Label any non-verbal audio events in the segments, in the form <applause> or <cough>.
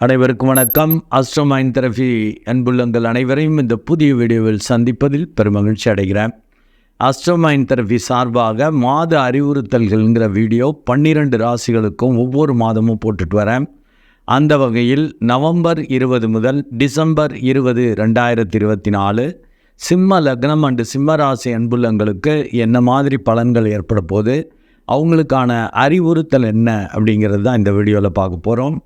அனைவருக்கும் வணக்கம். அஸ்ட்ரோமைன் தெரபி அன்புள்ளங்கள் அனைவரையும் இந்த புதிய வீடியோவில் சந்திப்பதில் பெருமகிழ்ச்சி அடைகிறேன். அஸ்ட்ரோமைன் தெரபி சார்பாக மாத அறிவுறுத்தல்கள்ங்கிற வீடியோ பன்னிரண்டு ராசிகளுக்கும் ஒவ்வொரு மாதமும் போட்டுட்டு வரேன். அந்த வகையில் நவம்பர் இருபது முதல் டிசம்பர் இருபது ரெண்டாயிரத்தி இருபத்தி நாலு சிம்ம லக்னம் அண்டு சிம்ம ராசி அன்புள்ளங்களுக்கு என்ன மாதிரி பலன்கள் ஏற்பட போது அவங்களுக்கான அறிவுறுத்தல் என்ன அப்படிங்கிறது தான் இந்த வீடியோவில் பார்க்க போகிறோம்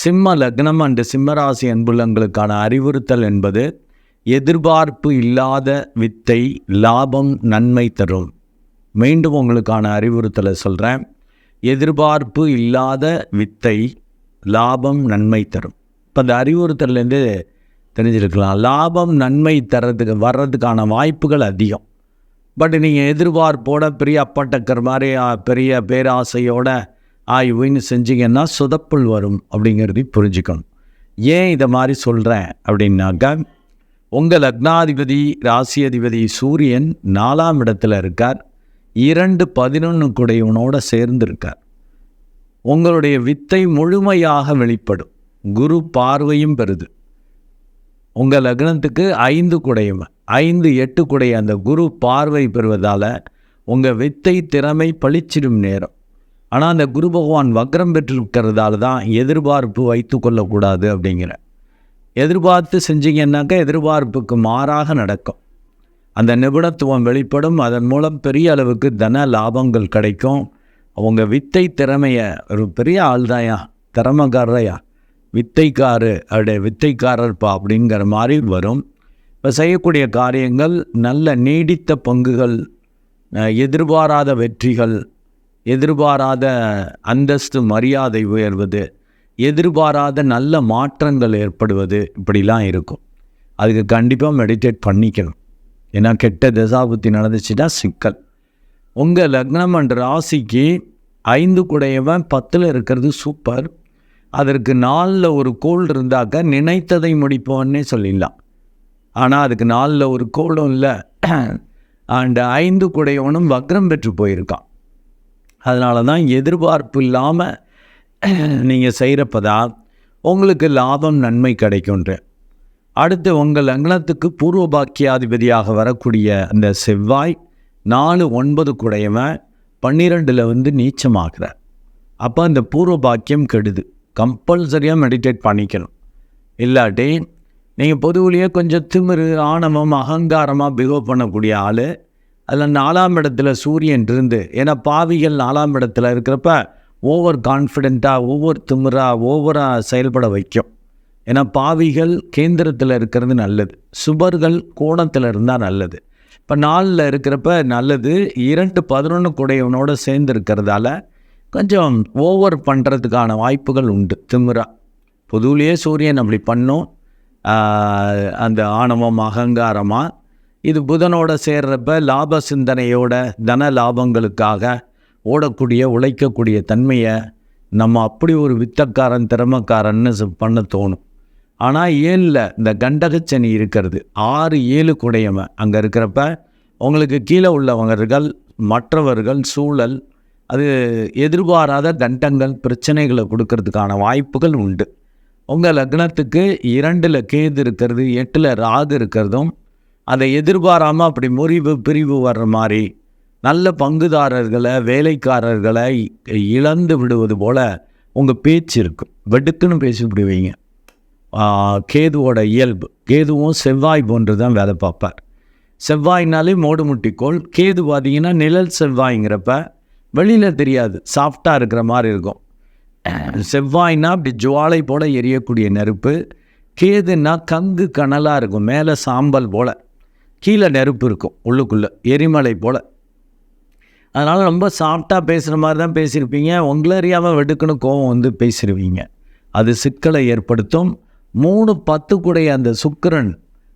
சிம்ம லக்னம் அண்டு சிம்மராசி அன்புள்ளங்களுக்கான அறிவுறுத்தல் என்பது எதிர்பார்ப்பு இல்லாத வித்தை லாபம் நன்மை தரும். மீண்டும் உங்களுக்கான அறிவுறுத்தலை சொல்கிறேன் எதிர்பார்ப்பு இல்லாத வித்தை லாபம் நன்மை தரும். இப்போ அந்த அறிவுறுத்தல்லேருந்து தெரிஞ்சிருக்கலாம். லாபம் நன்மை தரதுக்கு வர்றதுக்கான வாய்ப்புகள் அதிகம். பட் நீங்கள் எதிர்பார்ப்போட பெரிய அப்பட்டக்கர் மாதிரி பெரிய பேராசையோட ஆய்வுன்னு செஞ்சீங்கன்னா சொதப்புள் வரும் அப்படிங்கிறதையும் புரிஞ்சுக்கணும். ஏன் இதை மாதிரி சொல்கிறேன் அப்படின்னாக்கா உங்கள் லக்னாதிபதி ராசியதிபதி சூரியன் நாலாம் இடத்துல இருக்கார். இரண்டு பதினொன்று குடையவனோட சேர்ந்திருக்கார். உங்களுடைய வித்தை முழுமையாக வெளிப்படும். குரு பார்வையும் பெறுது. உங்கள் லக்னத்துக்கு ஐந்து குடையவன் ஐந்து எட்டு குடைய அந்த குரு பார்வை பெறுவதால் உங்கள் வித்தை திறமை பளிச்சிடும் நேரம். ஆனால் அந்த குரு பகவான் வக்ரம் பெற்றிருக்கிறதால தான் எதிர்பார்ப்பு வைத்து கொள்ளக்கூடாது அப்படிங்கிற. எதிர்பார்த்து செஞ்சீங்கன்னாக்கா எதிர்பார்ப்புக்கு மாறாக நடக்கும். அந்த நிபுணத்துவம் வெளிப்படும். அதன் மூலம் பெரிய அளவுக்கு தன லாபங்கள் கிடைக்கும். அவங்க வித்தை திறமையை ஒரு பெரிய ஆள்தாயா திறமைக்காரரையா? வித்தைக்காரு அப்படியே வித்தைக்காரர்ப்பா அப்படிங்கிற மாதிரி வரும். இப்போ செய்யக்கூடிய காரியங்கள் நல்ல நீடித்த பங்குகள் எதிர்பாராத வெற்றிகள் எதிர்பாராத அந்தஸ்து மரியாதை உயர்வது எதிர்பாராத நல்ல மாற்றங்கள் ஏற்படுவது இப்படிலாம் இருக்கும். அதுக்கு கண்டிப்பாக மெடிடேட் பண்ணிக்கணும். ஏன்னா கெட்ட தசாபுத்தி நடந்துச்சுன்னா சிக்கல். உங்கள் லக்னம் என்ற ராசிக்கு ஐந்து குடையவன் பத்தில் இருக்கிறது சூப்பர் அதற்கு நாலில் ஒரு கோள் இருந்தாக்க நினைத்ததை முடிப்போன்னே சொல்லிடலாம். ஆனால் அதுக்கு நாலில் ஒரு கோளும் இல்லை. அண்ட் <clears throat> ஐந்து குடையவனும் வக்ரம் பெற்று போயிருக்கான். அதனால தான் எதிர்பார்ப்பு இல்லாமல் நீங்கள் செய்கிறப்பதான் உங்களுக்கு லாபம் நன்மை கிடைக்குன்ற அடுத்து உங்கள் லக்னத்துக்கு பூர்வ பாக்கியாதிபதியாக வரக்கூடிய அந்த செவ்வாய் நாலு ஒன்பது குடையவன் பன்னிரெண்டில் வந்து நீச்சமாகிறார். அப்போ அந்த பூர்வ பாக்கியம் கெடுது. கம்பல்சரியாக மெடிடேட் பண்ணிக்கணும். இல்லாட்டி நீங்கள் பொதுவிலேயே கொஞ்சம் திமிரு ஆணவம் அகங்காரமாக பிஹேவ் பண்ணக்கூடிய ஆள் அதில் நாலாம் இடத்துல சூரியன் இருந்து ஏன்னா பாவிகள் நாலாம் இடத்துல இருக்கிறப்ப ஓவர் கான்ஃபிடெண்ட்டாக ஒவ்வொரு திமிராக ஓவராக செயல்பட வைக்கும். ஏன்னா பாவிகள் கேந்திரத்தில் இருக்கிறது நல்லது. சுபர்கள் கோணத்தில் இருந்தால் நல்லது. இப்போ நாலில் இருக்கிறப்ப நல்லது இரண்டு பதினொன்று குடையவனோட சேர்ந்து இருக்கிறதால கொஞ்சம் ஓவர் பண்ணுறதுக்கான வாய்ப்புகள் உண்டு திமிரா. பொதுவிலேயே சூரியன் அப்படி பண்ணும். அந்த ஆணவம் அகங்காரமாக இது புதனோட சேர்றப்ப லாப சிந்தனையோட தன லாபங்களுக்காக ஓடக்கூடிய உழைக்கக்கூடிய தன்மையை நம்ம அப்படி ஒரு வித்தக்காரன் திறமைக்காரன்னு பண்ண தோணும். ஆனால் ஏழில் இந்த கண்டகச்சனி இருக்கிறது. ஆறு ஏழு குடையவன் அங்கே இருக்கிறப்ப உங்களுக்கு கீழே உள்ளவர்கள் மற்றவர்கள் சூழல் அது எதிர்பாராத கண்டங்கள் பிரச்சனைகளை கொடுக்கறதுக்கான வாய்ப்புகள் உண்டு. உங்கள் லக்னத்துக்கு இரண்டில் கேது இருக்கிறது எட்டில் ராகு இருக்கிறதும் அதை எதிர்பாராமல் அப்படி முறிவு பிரிவு வர்ற மாதிரி நல்ல பங்குதாரர்களை வேலைக்காரர்களை இழந்து விடுவது போல் உங்கள் பேச்சு இருக்கும் வெடுக்குன்னு பேசி விடுவீங்க கேதுவோட இயல்பு. கேதுவும் செவ்வாய் போன்று தான் வேலை பார்ப்பார். செவ்வாய்னாலே மோடு முட்டிக்கோள். கேது பார்த்தீங்கன்னா நிழல் செவ்வாய்ங்கிறப்ப வெளியில் தெரியாது. சாஃப்டாக இருக்கிற மாதிரி இருக்கும். செவ்வாய்னா அப்படி ஜுவாலை போல் எரியக்கூடிய நெருப்பு. கேதுன்னா கங்கு கனலாக இருக்கும். மேலே சாம்பல் போல். கீழே நெருப்பு இருக்கும் உள்ளுக்குள்ளே எரிமலை போல். அதனால் ரொம்ப சாஃப்டாக பேசுகிற மாதிரி தான் பேசியிருப்பீங்க. உங்களை அறியாமல் வெடுக்குன்னு கோவம் வந்து பேசிடுவீங்க அது சிக்கலை ஏற்படுத்தும். மூணு பத்து அந்த சுக்கரன்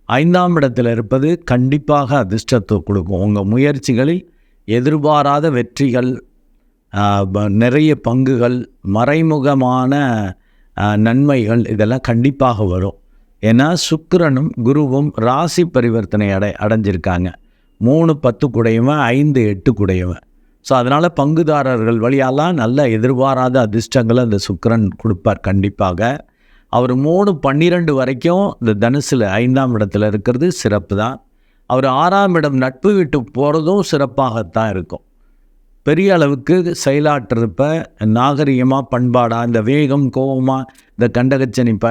ஐந்தாம் இடத்தில் இருப்பது கண்டிப்பாக அதிர்ஷ்டத்தை கொடுக்கும். உங்கள் முயற்சிகளில் எதிர்பாராத வெற்றிகள் நிறைய பங்குகள் மறைமுகமான நன்மைகள் இதெல்லாம் கண்டிப்பாக வரும். ஏன்னா சுக்கரனும் குருவும் ராசி பரிவர்த்தனை அடை அடைஞ்சிருக்காங்க. மூணு பத்து குடையவன் ஐந்து எட்டு குடையவன். ஸோ அதனால் பங்குதாரர்கள் வழியாலாம் நல்ல எதிர்பாராத அதிர்ஷ்டங்களை அந்த சுக்கரன் கொடுப்பார் கண்டிப்பாக. அவர் மூணு பன்னிரெண்டு வரைக்கும் இந்த தனுசில் ஐந்தாம் இடத்துல இருக்கிறது சிறப்பு தான். அவர் ஆறாம் இடம் நட்பு விட்டு போகிறதும் சிறப்பாகத்தான் இருக்கும். பெரிய அளவுக்கு செயலாற்றுறப்ப நாகரிகமாக பண்பாடாக இந்த வேகம் கோபமாக இந்த கண்டகச்சனி ப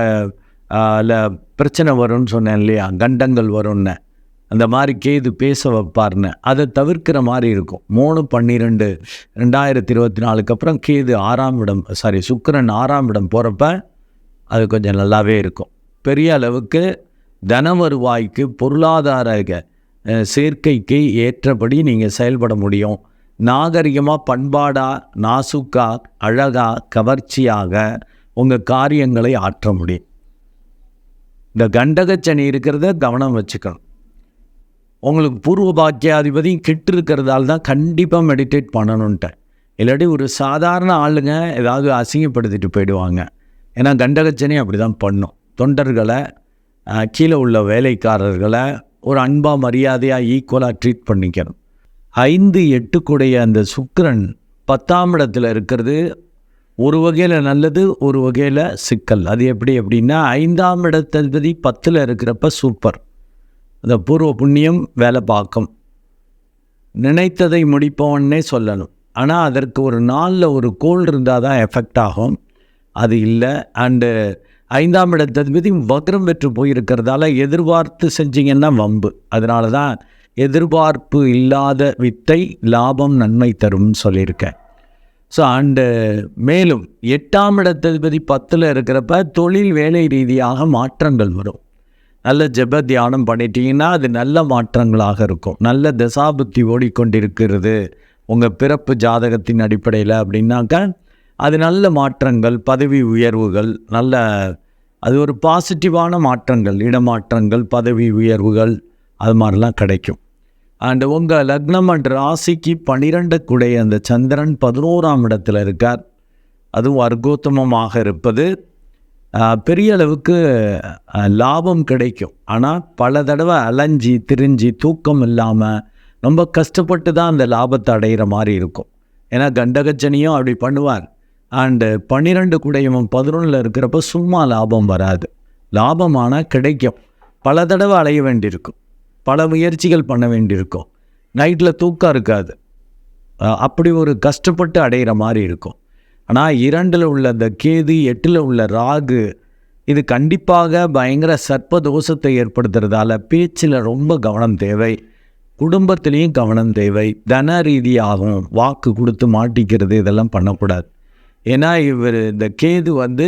இல்லை பிரச்சனை வரும்னு சொன்னேன் இல்லையா? கண்டங்கள் வரும்னு. அந்த மாதிரி கேது பேச வைப்பார்னு. அதை தவிர்க்கிற மாதிரி இருக்கும். மூணு பன்னிரெண்டு ரெண்டாயிரத்தி இருபத்தி நாலுக்கு அப்புறம் கேது ஆறாம் இடம் சாரி சுக்கரன் ஆறாம் இடம் போகிறப்ப அது கொஞ்சம் நல்லாவே இருக்கும். பெரிய அளவுக்கு தன வருவாய்க்கு பொருளாதார சேர்க்கைக்கு ஏற்றபடி நீங்கள் செயல்பட முடியும். நாகரிகமாக பண்பாடாக நாசுக்காக அழகாக கவர்ச்சியாக உங்கள் காரியங்களை ஆற்ற முடியும். இந்த கண்டகச்சனி இருக்கிறத கவனம் வச்சுக்கணும். உங்களுக்கு பூர்வ பாக்கியாதிபதியும் கிட்டு இருக்கிறதால தான் கண்டிப்பாக மெடிடேட் பண்ணணுன்ட்டேன் இல்லாட்டி ஒரு சாதாரண ஆளுங்க ஏதாவது அசிங்கப்படுத்திட்டு போயிடுவாங்க. ஏன்னா கண்டகச்சனி அப்படி தான் பண்ணும். தொண்டர்களை கீழே உள்ள வேலைக்காரர்களை ஒரு அன்பாக மரியாதையாக ஈக்குவலாக ட்ரீட் பண்ணிக்கணும். ஐந்து எட்டுக்குடைய அந்த சுக்கரன் பத்தாம் இடத்துல இருக்கிறது ஒரு வகையில் நல்லது ஒரு வகையில் சிக்கல். அது எப்படி அப்படின்னா ஐந்தாம் இடத்ததிபதி பத்தில் இருக்கிறப்ப சூப்பர். அந்த பூர்வ புண்ணியம் வேலை பார்க்கும். நினைத்ததை முடிப்பவன்னே சொல்லணும். ஆனால் அதற்கு ஒரு நாளில் ஒரு கோல் இருந்தால் தான் எஃபெக்ட் ஆகும். அது இல்லை. அண்டு ஐந்தாம் இடத்ததிபதி வக்ரம் பெற்று போயிருக்கிறதால எதிர்பார்த்து செஞ்சீங்கன்னா வம்பு. அதனால தான் எதிர்பார்ப்பு இல்லாத வித்தை லாபம் நன்மை தரும்னு சொல்லியிருக்கேன். ஸோ அண்டு uh, மேலும் எட்டாம் இடத்ததிபதி பத்தில் இருக்கிறப்ப தொழில் வேலை ரீதியாக மாற்றங்கள் வரும். நல்ல ஜெப தியானம் பண்ணிட்டீங்கன்னா அது நல்ல மாற்றங்களாக இருக்கும். நல்ல தசாபுத்தி ஓடிக்கொண்டிருக்கிறது. உங்கள் பிறப்பு ஜாதகத்தின் அடிப்படையில் அப்படின்னாக்கா அது நல்ல மாற்றங்கள் பதவி உயர்வுகள் நல்ல அது ஒரு பாசிட்டிவான மாற்றங்கள் இடமாற்றங்கள் பதவி உயர்வுகள் அது மாதிரிலாம் கிடைக்கும். அண்ட் உங்கள் லக்னம் அண்ட் ராசிக்கு பன்னிரெண்டுக்குடைய அந்த சந்திரன் பதினோராம் இடத்துல இருக்கார். அதுவும் வர்க்கோத்தமமாக இருப்பது. பெரிய அளவுக்கு லாபம் கிடைக்கும். ஆனால் பல தடவை அலைஞ்சி திரிஞ்சு தூக்கம் இல்லாமல் ரொம்ப கஷ்டப்பட்டு தான் அந்த லாபத்தை அடைகிற மாதிரி இருக்கும். ஏன்னா கண்டகச்சனியும் அப்படி பண்ணுவார். அண்டு பன்னிரெண்டு குடையவன் பதினொன்றில் இருக்கிறப்ப சும்மா லாபம் வராது. லாபம் ஆனால் கிடைக்கும். பல தடவை அலைய வேண்டியிருக்கும். பல முயற்சிகள் பண்ண வேண்டியிருக்கும். நைட்டில் தூக்கம் இருக்காது. அப்படி ஒரு கஷ்டப்பட்டு அடையிற மாதிரி இருக்கும். ஆனால் இரண்டில் உள்ள அந்த கேது எட்டில் உள்ள ராகு இது கண்டிப்பாக பயங்கர சர்ப்ப தோஷத்தை ஏற்படுத்துறதால பேச்சில் ரொம்ப கவனம் தேவை. குடும்பத்திலையும் கவனம் தேவை. தன ரீதியாகவும் வாக்கு கொடுத்து மாட்டிக்கிறது இதெல்லாம் பண்ணக்கூடாது. ஏன்னா இவர் இந்த கேது வந்து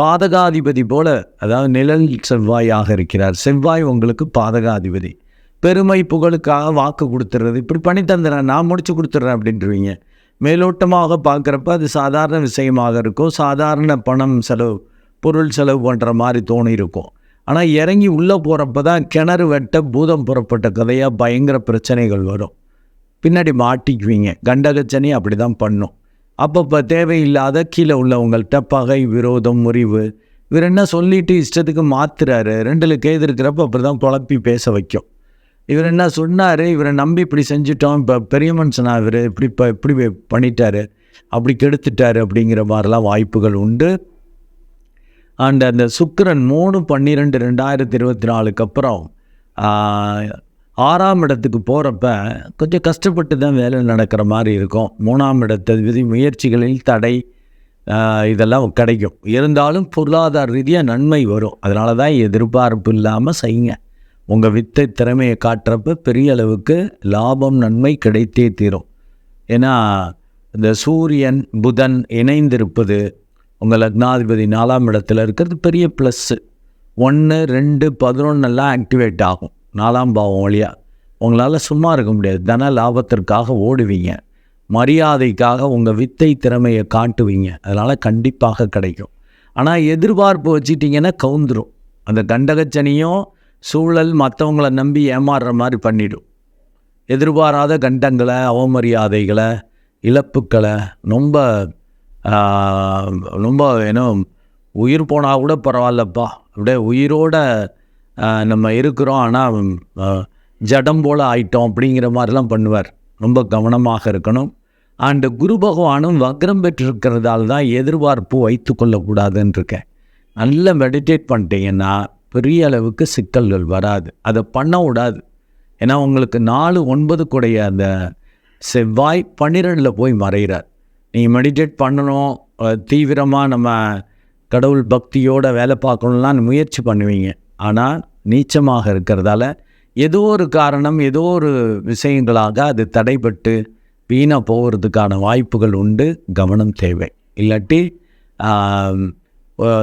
பாதகாதிபதி போல அதாவது நிழல் செவ்வாயாக இருக்கிறார். செவ்வாய் உங்களுக்கு பாதகாதிபதி. பெருமை புகழுக்காக வாக்கு கொடுத்துறது. இப்படி பண்ணி தந்துடுறேன் நான் முடிச்சு கொடுத்துட்றேன் அப்படின்றவீங்க மேலோட்டமாக பார்க்குறப்ப அது சாதாரண விஷயமாக இருக்கும். சாதாரண பணம் செலவு பொருள் செலவு பண்ணுற மாதிரி தோணி இருக்கும். ஆனால் இறங்கி உள்ளே போகிறப்ப தான் கிணறு வெட்ட பூதம் புறப்பட்ட கதையாக பயங்கர பிரச்சனைகள் வரும். பின்னாடி மாட்டிக்குவீங்க. கண்டகச்சனி அப்படி தான் பண்ணும். அப்பப்போ தேவையில்லாத கீழே உள்ளவங்கள்ட்ட பகை விரோதம் முறிவு. இவர் என்ன சொல்லிட்டு இஷ்டத்துக்கு மாத்துறாரு? ரெண்டில் கேது இருக்கிறப்ப அப்படி தான் குழப்பி பேச வைக்கும். இவர் என்ன சொன்னார்? இவரை நம்பி இப்படி செஞ்சுட்டோம். இப்போ பெரிய மனுஷனா இவர்? இப்படி இப்போ இப்படி பண்ணிட்டாரு. அப்படி கெடுத்துட்டாரு அப்படிங்கிற மாதிரிலாம் வாய்ப்புகள் உண்டு. அண்ட் அந்த சுக்கரன் மூணு பன்னிரெண்டு ரெண்டாயிரத்தி இருபத்தி நாலுக்கு அப்புறம் ஆறாம் இடத்துக்கு போகிறப்ப கொஞ்சம் கஷ்டப்பட்டு தான் வேலை நடக்கிற மாதிரி இருக்கும். மூணாம் இடத்து விதி முயற்சிகளில் தடை இதெல்லாம் கிடைக்கும். இருந்தாலும் பொருளாதார ரீதியாக நன்மை வரும். அதனால தான் எதிர்பார்ப்பு இல்லாமல் செய்யுங்க. உங்கள் வித்தை திறமையை காட்டுறப்ப பெரிய அளவுக்கு லாபம் நன்மை கிடைத்தே தீரும். ஏன்னா இந்த சூரியன் புதன் இணைந்திருப்பது உங்கள் லக்னாதிபதி நாலாம் இடத்துல இருக்கிறது பெரிய ப்ளஸ்ஸு ஒன்று ரெண்டு பதினொன்னெல்லாம் ஆக்டிவேட் ஆகும். நாலாம் பாவம் வழியாக உங்களால் சும்மா இருக்க முடியாது. தன லாபத்திற்காக ஓடுவீங்க. மரியாதைக்காக உங்கள் வித்தை திறமையை காட்டுவீங்க. அதனால் கண்டிப்பாக கிடைக்கும். ஆனால் எதிர்பார்ப்பு வச்சிட்டிங்கன்னா கவுந்துடும் அந்த கண்டகச்சனியும் சூழல் மற்றவங்கள நம்பி ஏமாறுற மாதிரி பண்ணிடும். எதிர்பாராத கண்டங்களை அவமரியாதைகளை இழப்புக்களை ரொம்ப ரொம்ப ஏன்னோ உயிர் போனால் கூட பரவாயில்லப்பா. அப்படியே உயிரோட நம்ம இருக்கிறோம் ஆனால் ஜடம் போல் ஆயிட்டோம் அப்படிங்கிற மாதிரிலாம் பண்ணுவார். ரொம்ப கவனமாக இருக்கணும். அண்டு குரு பகவானும் வக்ரம் பெற்றிருக்கிறதால தான் எதிர்பார்ப்பு வைத்து கொள்ளக்கூடாதுன்னு இருக்கேன் நல்லா மெடிடேட் பண்ணிட்டீங்கன்னா பெரிய அளவுக்கு சிக்கல்கள் வராது. அதை பண்ண விடாது. ஏன்னா உங்களுக்கு நாலு ஒன்பது கூடைய அந்த செவ்வாய் பன்னிரெண்டில் போய் மறைகிறார் நீங்கள் மெடிடேட் பண்ணணும். தீவிரமாக நம்ம கடவுள் பக்தியோடு வேலை பார்க்கணும்லாம் முயற்சி பண்ணுவீங்க. ஆனால் நீச்சமாக இருக்கிறதால ஏதோ ஒரு காரணம் ஏதோ ஒரு விஷயங்களாக அது தடைபட்டு வீணாக போகிறதுக்கான வாய்ப்புகள் உண்டு. கவனம் தேவை. இல்லாட்டி அந்த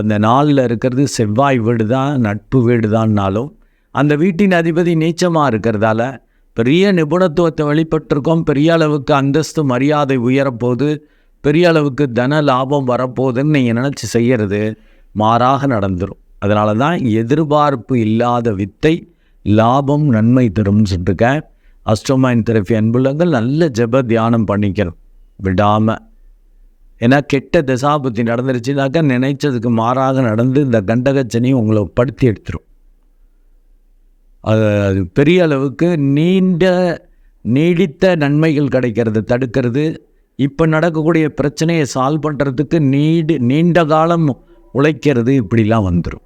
இந்த நாளில் இருக்கிறது செவ்வாய் வீடு தான் நட்பு வீடு தான்னாலும் அந்த வீட்டின் அதிபதி நீச்சமாக இருக்கிறதால பெரிய நிபுணத்துவத்தை வெளிப்பட்டிருக்கோம். பெரிய அளவுக்கு அந்தஸ்து மரியாதை உயரப்போகுது பெரிய அளவுக்கு தன லாபம் வரப்போகுதுன்னு நீங்கள் நினச்சி செய்கிறது மாறாக நடந்துடும் அதனால தான் எதிர்பார்ப்பு இல்லாத வித்தை லாபம் நன்மை தரும்னு சொல்லிட்டுருக்கேன் அஸ்ட்ரோமைன் தெரப்பி அன்புள்ளங்கள் நல்ல ஜெப தியானம் பண்ணிக்கணும். விடாமல் ஏன்னா கெட்ட தசாபுத்தி நடந்துருச்சுனாக்கா நினைச்சதுக்கு மாறாக நடந்து இந்த கண்டகச்சனையும் உங்களை படுத்தி எடுத்துரும். அது அது பெரிய அளவுக்கு நீண்ட நீடித்த நன்மைகள் கிடைக்கிறது தடுக்கிறது. இப்போ நடக்கக்கூடிய பிரச்சனையை சால்வ் பண்ணுறதுக்கு நீடு நீண்ட காலம் உழைக்கிறது இப்படிலாம் வந்துடும்